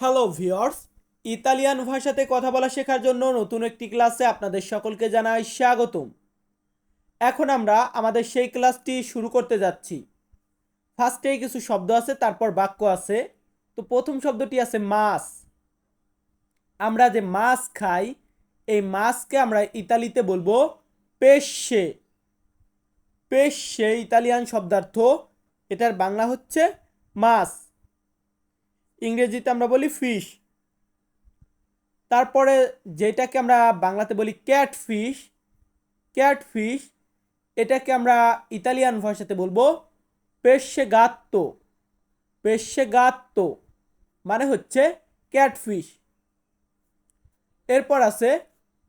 Hello viewers Italian ভাষাতে কথা বলা শেখার জন্য নতুন একটি ক্লাসে আপনাদের সকলকে জানাই স্বাগতম। এখন আমরা আমাদের সেই ক্লাসটি শুরু করতে যাচ্ছি। ফার্স্টেই কিছু শব্দ আছে, তারপর বাক্য আছে। তো প্রথম শব্দটি আছে মাছ। আমরা যে মাছ খাই, এই মাছকে আমরা ইতালিতে বলব পেশে। পেশে ইতালিয়ান শব্দার্থ, এটার বাংলা হচ্ছে মাছ। ইংরেজিতে আমরা বলি ফিশ তারপরে যেটাকে আমরা বাংলাতে বলি ক্যাট ফিশ ক্যাট ফিশ এটাকে আমরা ইতালিয়ান ভাষাতে বলব পেশে গাত্তো পেশে গাত্তো মানে হচ্ছে ক্যাটফিশ এরপর আছে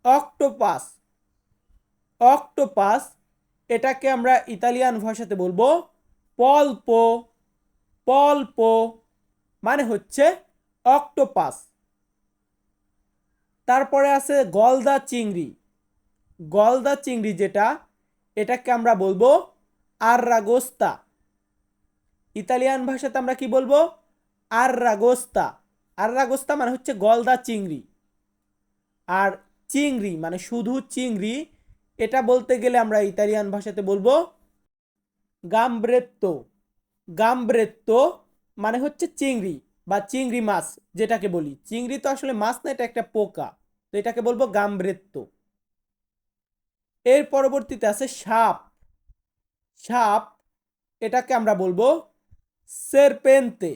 অক্টোপাস অক্টোপাস এটাকে আমরা ইতালিয়ান ভাষাতে বলব পল্পো পল্পো মানে হচ্ছে অক্টোপাস। তারপরে আছে গলদা চিংড়ি। গলদা চিংড়ি যেটা, এটাকে আমরা বলব আররাগোস্তা। ইতালিয়ান ভাষাতে আমরা কি বলব? আররাগোস্তা। আররাগোস্তা মানে হচ্ছে গলদা চিংড়ি। আর চিংড়ি মানে শুধু চিংড়ি, এটা বলতে গেলে আমরা ইতালিয়ান ভাষাতে বলব গামব্রেত্তো। গামব্রেত্তো মানে হচ্ছে চিংড়ি বা চিংড়ি মাছ যেটাকে বলি। চিংড়ি তো আসলে মাছ না, এটা একটা পোকা। তো এটাকে বলব গামব্রেত্তো এর পরবর্তীতে আছে সাপ। সাপ, এটাকে আমরা বলব সেরপেন্তে।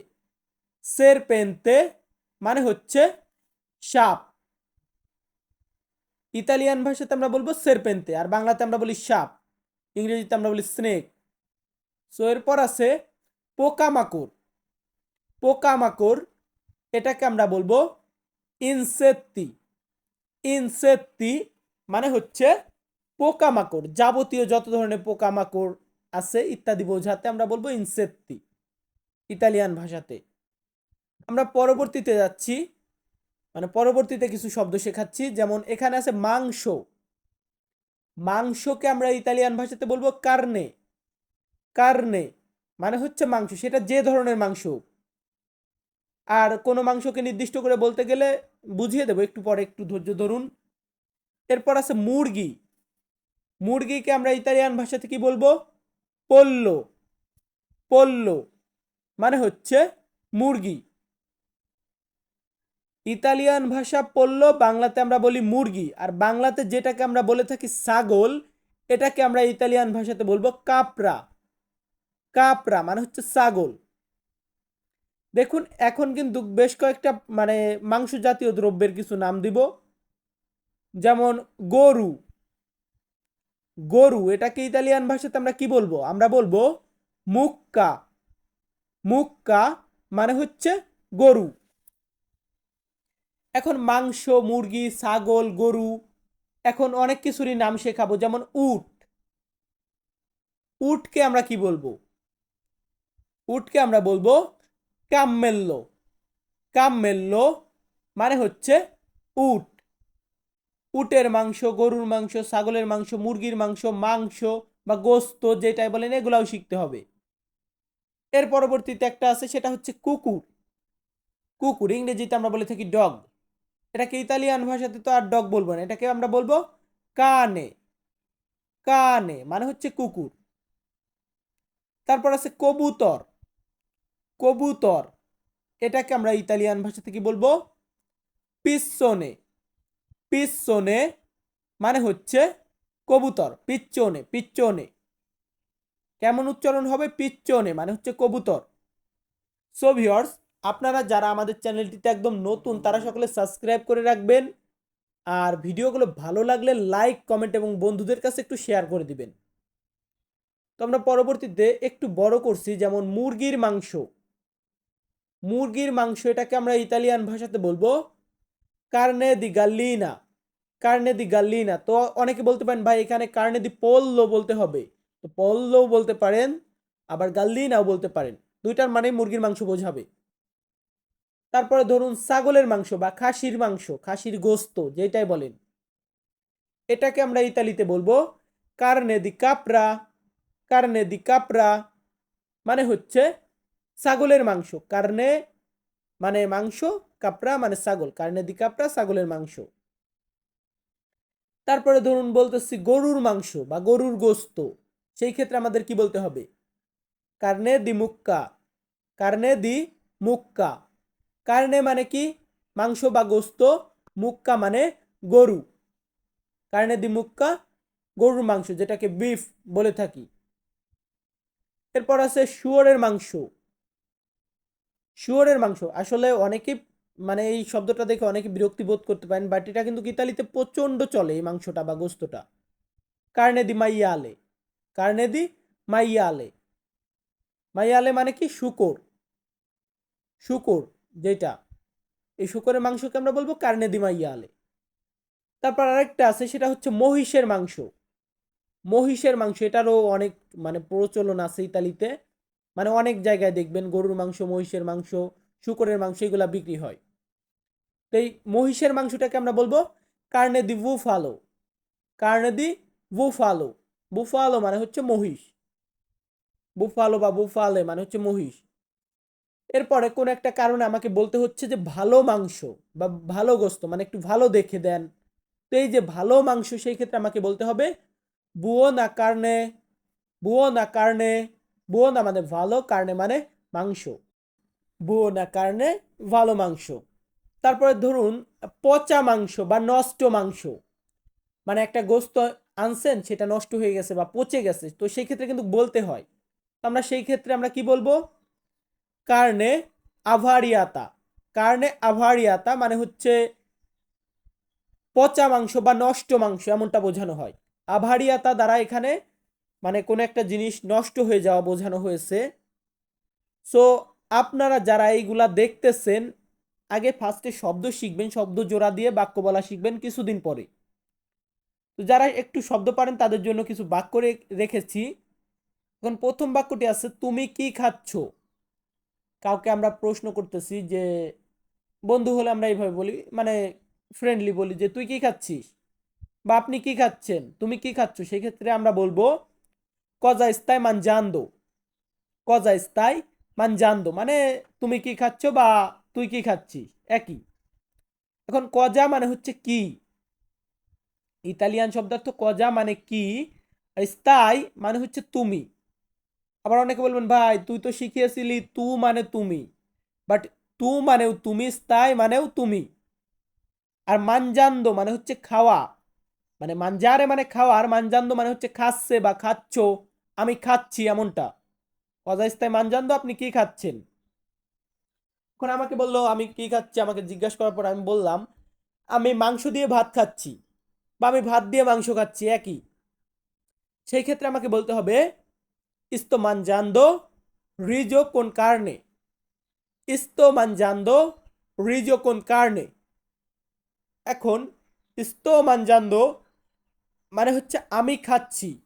সেরপেন্তে মানে হচ্ছে সাপ। ইতালিয়ান ভাষাতে আমরা বলব সেরপেন্তে, আর বাংলাতে আমরা বলি সাপ। ইংরেজিতে আমরা বলি স্নেক। সো এরপর আছে পোকামাকড়। পোকামাকড়, এটাকে আমরা বলব ইনসেত্তি ইনসেত্তি মানে হচ্ছে পোকামাকড়, যাবতীয় যত ধরনের পোকামাকড় আছে ইত্যাদি বোঝাতে আমরা বলব ইনসেত্তি ইতালিয়ান ভাষাতে। আমরা পরবর্তীতে যাচ্ছি মানে পরবর্তীতে কিছু শব্দ শেখাচ্ছি, যেমন এখানে আছে মাংস। মাংসকে আমরা ইতালিয়ান ভাষাতে বলব কার্নে। কার্নে মানে হচ্ছে মাংস, সেটা যে ধরনের মাংস হোক। আর কোনো মাংসকে নির্দিষ্ট করে বলতে গেলে বুঝিয়ে দেবো, একটু পরে একটু ধৈর্য ধরুন। এরপর আছে মুরগি। মুরগিকে আমরা ইতালিয়ান ভাষাতে কি বলব? পল্লো। পল্ল মানে হচ্ছে মুরগি। ইতালিয়ান ভাষা পল্ল, বাংলাতে আমরা বলি মুরগি। আর বাংলাতে যেটাকে আমরা বলে থাকি ছাগল, এটাকে আমরা ইতালিয়ান ভাষাতে বলব কাপড়া। কাপড়া মানে হচ্ছে ছাগল। দেখুন, এখন কিন্তু বেশ কয়েকটা মানে মাংস জাতীয় দ্রব্যের কিছু নাম দিব। যেমন গরু। গরু, এটাকে ইতালিয়ান ভাষাতে আমরা কি বলব? আমরা বলব মুক্কা। মুক্কা মানে হচ্ছে গরু। এখন মাংস, মুরগি, ছাগল, গরু, এখন অনেক কিছুরই নাম শেখাবো। যেমন উট। উটকে আমরা কি বলব? উটকে আমরা বলব কাম্মেল্লো। কাম্মেল্লো মানে হচ্ছে উট। উটের মাংস, গরুর মাংস, ছাগলের মাংস, মুরগির মাংস মাংস বা গোস্ত যেটাই বলেন এগুলাও শিখতে হবে। এর পরবর্তীতে একটা আছে, সেটা হচ্ছে কুকুর। কুকুর, ইংরেজিতে আমরা বলে থাকি ডগ। এটাকে ইতালিয়ান ভাষাতে তো আর ডগ বলব না, এটাকে আমরা বলব কানে। কানে মানে হচ্ছে কুকুর। তারপর আছে কবুতর। কবুতর, এটাকে আমরা ইতালিয়ান ভাষাতে কি বলব পিসনে পিসনে মানে হচ্ছে কবুতর, পিচ্চনে পিচ্চনে। কেমন উচ্চারণ হবে? পিচ্চনে মানে হচ্ছে কবুতর। সো ভিওর্স আপনারা যারা আমাদের চ্যানেলটিতে একদম নতুন, তারা সকলে সাবস্ক্রাইব করে রাখবেন। আর ভিডিওগুলো ভালো লাগলে লাইক, কমেন্ট এবং বন্ধুদের কাছে একটু শেয়ার করে দিবেন। তো আমরা পরবর্তীতে একটু বড় করছি, যেমন মুরগির মাংস। মুরগির মাংস, এটাকে আমরা ইতালিয়ান ভাষাতে বলব কার্নে দি গাল্লিনা কার্নে দি গাল্লিনা তো অনেকে বলতে পারেন, ভাই, এখানে কার্নে দি পল্লো বলতে হবে। তো পল্লো বলতে পারেন, আবার গাল্লিনাও বলতে পারেন। দুইটার মানে মুরগির মাংস বোঝাবে। তারপরে ধরুন, ছাগলের মাংস বা খাসির মাংস, খাসির গোস্ত যেটাই বলেন। এটাকে আমরা ইতালিতে বলব কার্নে দি কাপড়া কার্নে দি কাপড়া মানে হচ্ছে ছাগলের মাংস। কার্নে মানে মাংস, কাপড়া মানে ছাগল কার্নে দি কাপড়া ছাগলের মাংস। তারপরে ধরুন বলতেছি গরুর মাংস বা গরুর গোস্ত। সেই ক্ষেত্রে আমাদের কি বলতে হবে? কার্নে দি মুক্কা। কার্নে দি মুক্কা। কার্নে মানে কি? মাংস বা গোস্ত, মুক্কা মানে গরু। কার্নে দি মুক্কা, গরুর মাংস, যেটাকে বিফ বলে থাকি। এরপর আছে শুয়োরের মাংস। শুয়োরের মাংস। আসলে অনেকেই মানে এই শব্দটা দেখে অনেকে বিরক্তি বোধ করতে পারেন বাট এটা কিন্তু ইতালিতে প্রচণ্ড চলে এই মাংসটা বা গোস্তটা। কার্নে দি মাইয়া আলে কার্নে দি মাইয়া আলে মাইয়া আলে মানে কি? শুকর। শুকর যেটা এই শুকরের মাংসকে আমরা বলব কার্নে দি মাইয়া আলে তারপর আরেকটা আছে, সেটা হচ্ছে মহিষের মাংস। মহিষের মাংস, এটারও অনেক মানে প্রচলন আছে ইতালিতে। মানে অনেক জায়গায় দেখবেন গরুর মাংস, মহিষের মাংস, শুকরের মাংস এগুলা বিক্রি হয়। তো এই মহিষের মাংসটাকে আমরা বলব কার্নে দি বুফালো। কার্নে দি বুফালো। বুফালো মানে হচ্ছে মহিষ। বুফালো বা বুফালে মানে হচ্ছে মহিষ। এরপরে কোন একটা কারণে আমাকে বলতে হচ্ছে যে ভালো মাংস বা ভালো গোস্ত মানে একটু ভালো দেখে দেন। তো এই যে ভালো মাংস সেই ক্ষেত্রে আমাকে বলতে হবে, বুয়ো না কার্নে, বুয়ো না কার্নে বুয়ো না মানে ভালো কারণে মানে মাংস বুয়ো না কার্নে ভালো মাংস তারপরে ধরুন পচা মাংস বা নষ্ট মাংস মানে একটা গোস্ত আনছেন সেটা নষ্ট হয়ে গেছে বা পচে গেছে তো সেই ক্ষেত্রে কিন্তু বলতে হয় আমরা সেই ক্ষেত্রে আমরা কি বলব কার্নে আভারিয়াতা কারণে আভারিয়াতা মানে হচ্ছে পচা মাংস বা নষ্ট মাংস এমনটা বোঝানো হয় আভারিয়াতা দ্বারা এখানে মানে কোনো একটা জিনিস নষ্ট হয়ে যাওয়া বোঝানো হয়েছে। সো আপনারা যারা এইগুলা দেখতেছেন, আগে ফার্স্টে শব্দ শিখবেন, শব্দ জোড়া দিয়ে বাক্য বলা শিখবেন কিছুদিন পরে। তো যারা একটু শব্দ পারেন, তাদের জন্য কিছু বাক্য রেখেছি। এখন প্রথম বাক্যটি আছে, তুমি কি খাচ্ছ? কাউকে আমরা প্রশ্ন করতেছি যে, বন্ধু হলে আমরা এইভাবে বলি মানে ফ্রেন্ডলি বলি যে, তুই কি খাচ্ছিস? বা, আপনি কি খাচ্ছেন? তুমি কি খাচ্ছ? সেই ক্ষেত্রে আমরা বলব কজা ইস্তায় মানজান্দো কজা ইস্তায় মানজান্দো মানে তুমি কি খাচ্ছ বা তুই কি খাচ্ছিস? একই। এখন কজা মানে হচ্ছে কি? ইতালিয়ান শব্দার্থ কজা মানে কি? স্তাই মানে হচ্ছে তুমি। আবার অনেকে বলবেন, ভাই, তুই তো শিখিয়েছিলি তু মানে তুমি। বাট তু মানেও তুমি স্তাই মানেও তুমি। আর মানজান্দো মানে হচ্ছে খাওয়া। মানে মানজারে মানে খাওয়া, আর মানজান্দো মানে হচ্ছে খাচ্ছে বা খাচ্ছ। আমি খাচ্ছি এমনটা। অজাইস্তায় মানজান্দো আপনি কি খাচ্ছেন? এখন আমাকে বলল, আমি কি খাচ্ছি? আমাকে জিজ্ঞাসা করার পর আমি বললাম, আমি মাংস দিয়ে ভাত খাচ্ছি। বা আমি ভাত দিয়ে মাংস খাচ্ছি, একই। সেই ক্ষেত্রে আমাকে বলতে হবে, ইস্তো মানজান্দো রিজো কোন কারণে? ইস্তো মানজান্দো রিজো কোন কারণে? এখন, ইস্তো মানজান্দো মানে হচ্ছে আমি খাচ্ছি।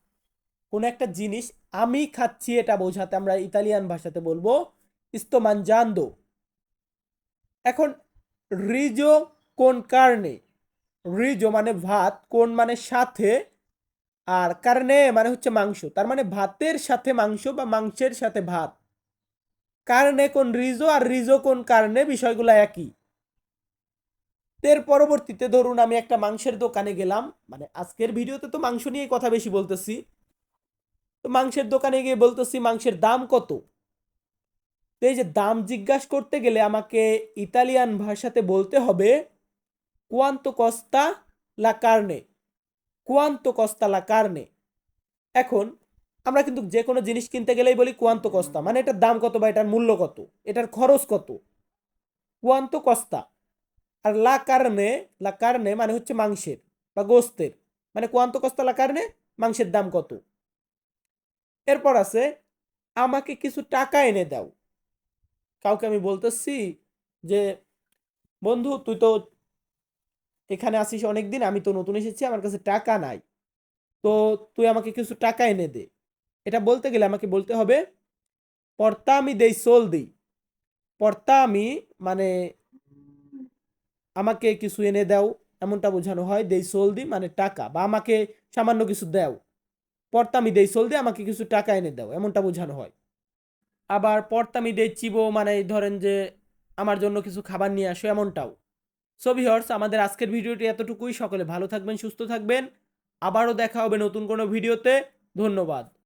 কোন একটা জিনিস আমি খাচ্ছি এটা বোঝাতে আমরা ইতালিয়ান ভাষাতে বলব ইস্তো মানজান্দো এখন, রিজো কোন কারণে? রিজো মানে ভাত, কোন মানে সাথে, আর কারণে মানে হচ্ছে মাংস, তার মানে ভাতের সাথে মাংস বা মাংসের সাথে ভাত। কারণে কোন রিজো আর রিজো কোন কারণে বিষয়গুলো একই। এর পরবর্তীতে ধরুন আমি একটা মাংসের দোকানে গেলাম মানে আজকের ভিডিওতে তো মাংস নিয়ে কথা বেশি বলতেছি। তো মাংসের দোকানে গিয়ে বলতেছি, মাংসের দাম কত? তো এই যে দাম জিজ্ঞাসা করতে গেলে আমাকে ইতালিয়ান ভাষাতে বলতে হবে কোয়ান্তো কস্তা লা কার্নে কোয়ান্তো কস্তা লা কার্নে এখন আমরা কিন্তু যে কোনো জিনিস কিনতে গেলেই বলি কোয়ান্তো কস্তা মানে এটার দাম কত বা এটার মূল্য কত? এটার খরচ কত? কোয়ান্তো কস্তা আর লা কারণে লা কারণে মানে হচ্ছে মাংসের বা গোস্তের। মানে কোয়ান্তো কস্তা লা কারণে মাংসের দাম কত? এরপর আছে, আমাকে কিছু টাকা এনে দাও। কাউকে আমি বলতেছি যে, বন্ধু, তুই তো এখানে আসিস অনেকদিন, আমি তো নতুন এসেছি, আমার কাছে টাকা নাই। তো তুই আমাকে কিছু টাকা এনে দে। এটা বলতে গেলে আমাকে বলতে হবে, পর্তা আমি দেই, সোল দিই। পর্তা আমি মানে আমাকে কিছু এনে দাও, এমনটা বোঝানো হয়, দেই, সোল দিই মানে টাকা, বা আমাকে সামান্য কিছু দাও। পর্তামি দেই সলদে আমাকে কিছু টাকা এনে দাও, এমনটা বোঝানো হয়। আবার পর্তামি দেই চিবো মানে ধরেন যে আমার জন্য কিছু খাবার নিয়ে আসো, এমনটাও। সো হর্স আমাদের আজকের ভিডিওটি এতটুকুই। সকলে ভালো থাকবেন, সুস্থ থাকবেন। আবারও দেখা হবে নতুন কোনো ভিডিওতে। ধন্যবাদ।